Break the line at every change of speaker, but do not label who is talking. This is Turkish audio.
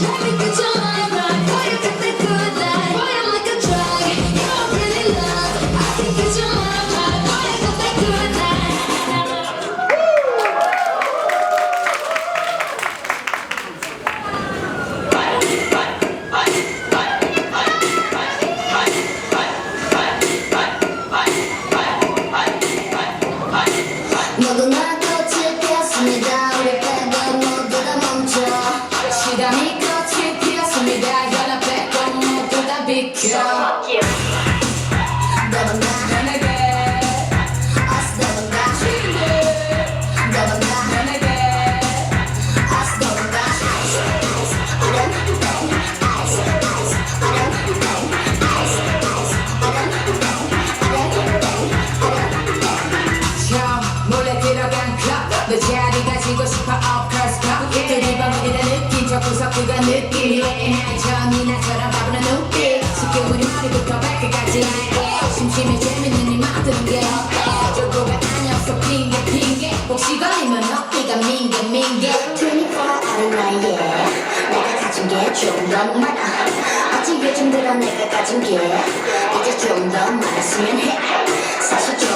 Let me 모두 다 비켜 너만 나
내게
us 너만 나 너만 나
내게
us 너만 나 처음 몰래 들어간 클럽 너 자리 가지고 싶어 of course club 들이범이라 느낀 저 구석구가 느낌 날 전이나처럼 바보는 눈빛 쉽게 우리 아니었어 핑계 핑계. 혹시 걸리면 어깨가 민게 민게.
24hour 나의 내가 가진 게 좀 더 많아. 아직 요즘 들어 내가 가진 게 이제 좀 더 많았으면 해. 사실 좀